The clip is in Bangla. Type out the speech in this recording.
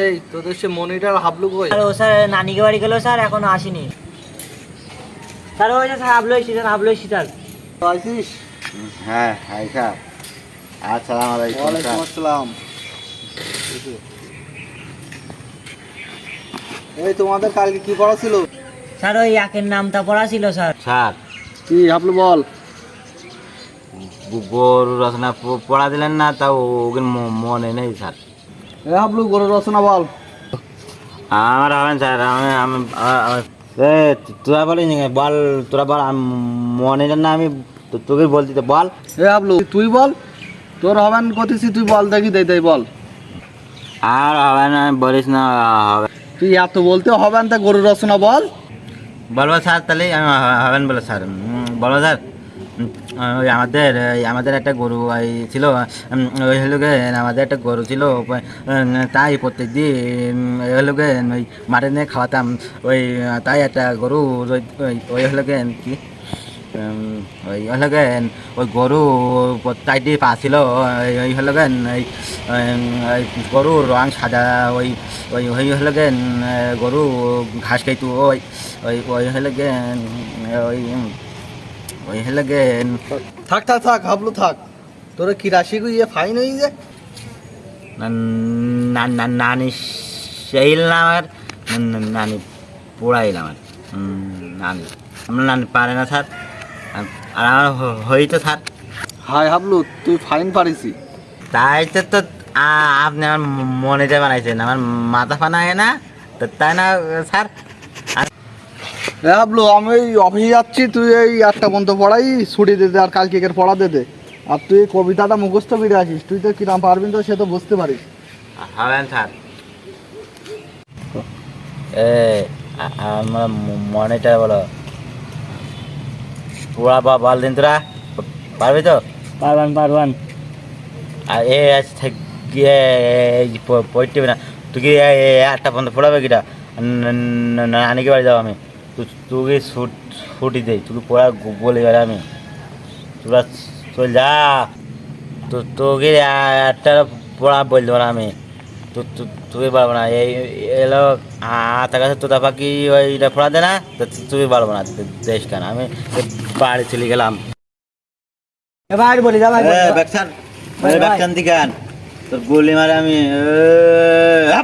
এই তোদের সে মনিটার হাবলু কই? আর ও স্যার নানিকে বাড়ি গেল স্যার এখনও আসেনি। স্যার ওই যে হাবলো এসছি স্যার হাবলো এসছি স্যার। আছিস হ্যাঁ হাই স্যার। আসসালামু আলাইকুম ওয়ালাইকুম আসসালাম। এই তোমাদের কালকে কি পড়া ছিল? স্যার ওই একের নামটা পড়া ছিল স্যার। স্যার। কি হাবলু বল। গরু রচনা পড়া দিলেন না তাও ওকে মনে নেই স্যার। এ হাবলু গরু রচনা বল। আমার হবেন স্যার আমি আমি তোরা বলিস বল তোরা বল আমি মনে না আমি তোকে বলছি তো বল। এ হাবলু তুই বল তোর হবেন কতিছি তুই বল দেখি দেই দেই বল। আর হবে না বলিস না হবে। তুই এত বলতে হবেন তা গরু রচনা বল। বলব স্যার তাহলে আমি হবেন বলে স্যার বলব স্যার। আমাদের আমাদের একটা গরু ছিল ওই হলো আমাদের একটা গরু ছিল তাই প্রত্যেক দিন ওই হলো ওই মাঠে নিয়ে খাওয়াতাম। ওই, তাই একটা গরু ওই- হলো কি ওই হলো ওই গরু তাই দিয়ে পাছিল ওই হলো ওই গরুর রং সাদা, ওই ওই ওই হলো গরু ঘাস খাইতো, ওই ওই ওই হলো ওই ওই হলো গে থাক থাক থাক হাবলু থাক। তোর কি রাশি গো ইয়ে ফাইন হয়ে যায় না- না- নানি সেইলাম আর না- নানি পোড়াইলাম আর উম, নানি। আমার নানি পারে না স্যার। আর আমার হইতো স্যার। হাই হাবলু তুই ফাইন পারিসি। তাই তো তো আপনি আমার মনেতে বানাইছেন। আমার মাথা ফানা হয় না। তো তাই না স্যার? এ হাবলু আমি এই অফিসে যাচ্ছি তুই এই আটটা পর্যন্ত পড়াই ছুটি দে দে আর কালকে একের পড়া দে দে। আর তুই কবিতাটা মুখস্থ করে আসিস তুই তো কিরাম পারবি তো সে তো বুঝতে পারিস। হবেন স্যার। এ আমার মনেটা বলো পুরা বা বল দিন তোরা পারবি তো? পারবান পারবান। আর এ আজ গিয়ে পড়তে না। তুই কি আটটা পর্যন্ত পড়াবে কিটা? আনিকে বাড়ি যাও আমি। তু- তুই ছুট ছুটি দেই তুই পড়া বলে গেলে আমি তোরা চল যা তো তোকে একটা পড়া বলতে পারো আমি তো তুই পারব না এই এলো হাতের কাছে তোতা পাখি ওইটা পড়া দে না তো তুই পারব না দেশ কেন আমি বাড়ি চলে গেলাম এবার বলি যা ব্যাকসান, ভাই, এ, ভাই। ব্যাকসান দিকে তোর গুলি মারে আমি এ,